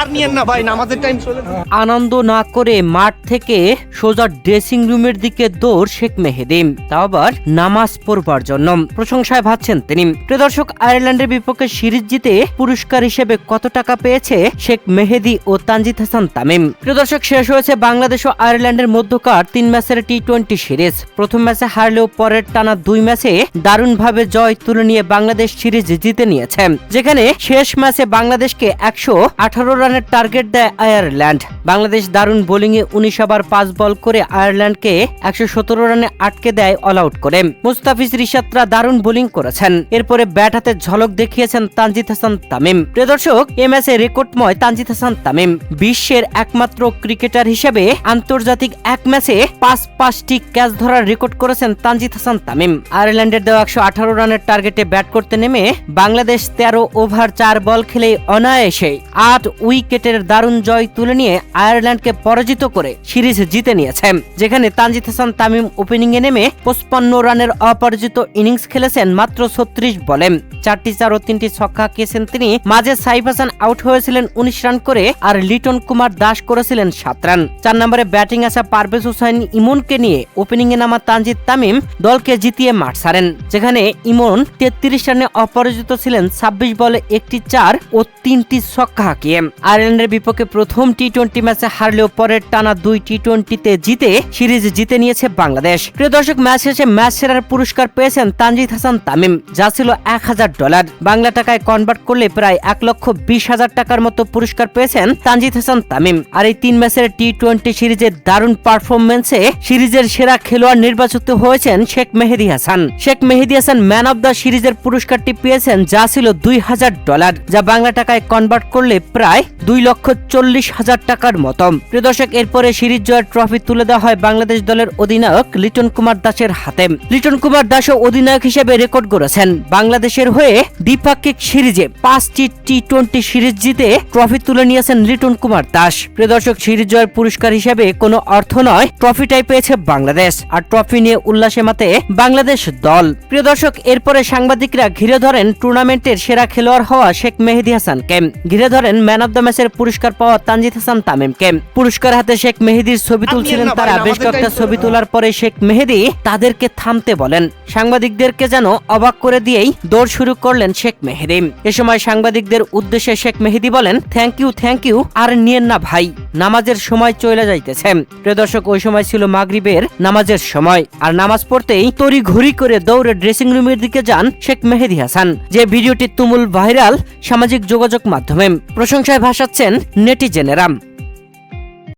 আর নিয়েন না ভাই, নামাজের টাইম চলে আনন্দ না করে মাঠ থেকে সোজা ড্রেসিং রুমের দিকে দৌড় শেখ মেহেদি। তাও আবার নামাজ পড়বার জন্য। প্রশংসায় ভাবছেন তিনি। প্রিয় দর্শক, আয়ারল্যান্ডের বিপক্ষে সিরিজ জিতে পুরস্কার হিসেবে কত টাকা পেয়েছে শেখ মেহেদি ও তানজিদ হাসান তামিম? প্রিয় দর্শক, শেষ হয়েছে বাংলাদেশ ও আয়ারল্যান্ডের মধ্যকার তিন ম্যাচের টি টোয়েন্টি সিরিজ। প্রথম ম্যাচে হারলেও পরের টানা দুই ম্যাচে দারুণভাবে জয় তুলে নিয়ে বাংলাদেশ সিরিজ জিতে নিয়েছে। যেখানে শেষ ম্যাচে বাংলাদেশকে একশো আঠারো রানের টার্গেট দেয় আয়ারল্যান্ড। বাংলাদেশ দারুণ বোলিংয়ে উনিশ ওভার পাঁচ বল করে আয়ারল্যান্ডকে একশো সতেরো রানে আটকে দেয় অল আউট করে। মুস্তাফিজ রিশাত্রা দারুণ বোলিং করেছেন। এরপরে ব্যাট হাতে ঝলক দেখিয়েছেন তানজিদ হাসান তামিম। প্রিয় দর্শক, এ ম্যাচে রেকর্ডময় তানজিদ হাসান তামিম বিশ্বের একমাত্র ক্রিকেটার হিসেবে আন্তর্জাতিক এক ম্যাচে পাঁচ পাঁচটি ক্যাচ ধরার রেকর্ড করেছেন তানজিদ হাসান তামিম। আয়ারল্যান্ডের দেওয়া একশো আঠারো রানের টার্গেটে ব্যাট করতে নেমে বাংলাদেশ তেরো ওভার চার বল খেলে অনায়াসে আট উইকেটের দারুণ জয় তুলে নিয়ে আয়ারল্যান্ডকে পরাজিত করে সিরিজ জিতে নিয়েছেন। যেখানে তানজিদ হাসান তামিম ওপেনিংয়ে নেমে পঁচপান্ন রানের অপরাজিত ইনিংস খেলেছেন মাত্র ছত্রিশ বলে। চারটি চার ও তিনটি ছক্কা হাঁকিয়েছেন তিনি। মাঝে সাইফ হাসান আউট হয়েছিলেন উনিশ রান করে আর লিটন কুমার দাস করেছিলেন সাত রান। চার নম্বরে ব্যাটিং আসা পারভেজ হোসেন ইমনকে নিয়ে। ওপেনিং এ নামা তানজিদ তামিম দলকে জিতিয়ে মাঠ ছাড়েন, যেখানে ইমন তেত্রিশ রানে অপরাজিত ছিলেন ছাব্বিশ বলে একটি চার ও তিনটি ছক্কা হাঁকিয়ে। আয়ারল্যান্ডের বিপক্ষে প্রথম টি টোয়েন্টি ম্যাচে হারলেও পরের টানা দুই টি টোয়েন্টিতে জিতে সিরিজ জিতে নিয়েছে বাংলাদেশ। প্রিয় দর্শক ম্যাচ শেষে ম্যাচ সেরার পুরস্কার পেয়েছেন তানজিদ হাসান তামিম, যা ছিল এক হাজার ডলার। বাংলা টাকায় কনভার্ট করলে প্রায় এক লক্ষ বিশ হাজার টাকার মতো পুরস্কার পেয়েছেন তানজিদ হাসান তামিম। আর এই তিন ম্যাচের টি টোয়েন্টি সিরিজের দারুণ পারফরমেন্সে সিরিজের সেরা খেলোয়াড় নির্বাচিত হয়েছেন Sheikh Mehedi Hasan. Sheikh Mehedi Hasan man of the সিরিজের পুরস্কারটি পেয়েছেন যা ছিল দুই হাজার ডলার, যা বাংলা টাকায় কনভার্ট করলে প্রায় দুই লক্ষ চল্লিশ হাজার টাকার মতো প্রিয় দর্শক, এরপরে সিরিজ জয়ের ট্রফি তুলে দেওয়া হয় বাংলাদেশ দলের অধিনায়ক লিটন কুমার দাসের হাতে। লিটন কুমার দাসও অধিনায়ক হিসেবে রেকর্ড করেছেন বাংলাদেশের হয়ে দ্বিপাক্ষিক সিরিজে পাঁচটি টি টোয়েন্টি সিরিজ জিতে ট্রফি তুলে নিয়েছেন লিটন কুমার দাস। প্রিয় দর্শক, সিরিজ জয়ের পুরস্কার হিসেবে কোনো অর্থ নয় ট্রফিটাই পেয়েছে বাংলাদেশ। আর ট্রফি নিয়ে উল্লাসে মাতে বাংলাদেশ দল। প্রিয় দর্শক, এরপরে সাংবাদিকরা ঘিরে ধরেন টুর্নামেন্টের সেরা খেলোয়াড় হওয়া শেখ মেহেদি হাসানকে। ঘিরে ধরেন ম্যান অব দ্য ম্যাচের পুরস্কার পাওয়া তানজিদ হাসান তামিমকে। পুরস্কার হাতে শেখ মেহেদির ছবি তুলছিলেন তারা। বেশ কয়েকটা ছবি তোলার পরে শেখ মেহেদি তাদেরকে থামতে বলেন। সাংবাদিকদেরকে যেন অবাক করে দিয়েই দৌড় শুরু করলেন শেখ মেহেদি। এ সময় সাংবাদিকদের উদ্দেশ্যে শেখ মেহেদি বলেন থ্যাংক ইউ থ্যাংক ইউ আর নিয়েন না ভাই। নামাজের সময় চলে যাইতেছে প্রদর্শক ওই সময় ছিল মাগরিবের নামাজের সময়। আর নামাজ পড়তেই তরি ঘুরি করে দৌড়ে ড্রেসিং রুমের দিকে যান শেখ মেহেদি হাসান, যে ভিডিওটি তুমুল ভাইরাল সামাজিক যোগাযোগ মাধ্যমে। প্রশংসায় ভাসাচ্ছেন নেটিজেনেরা।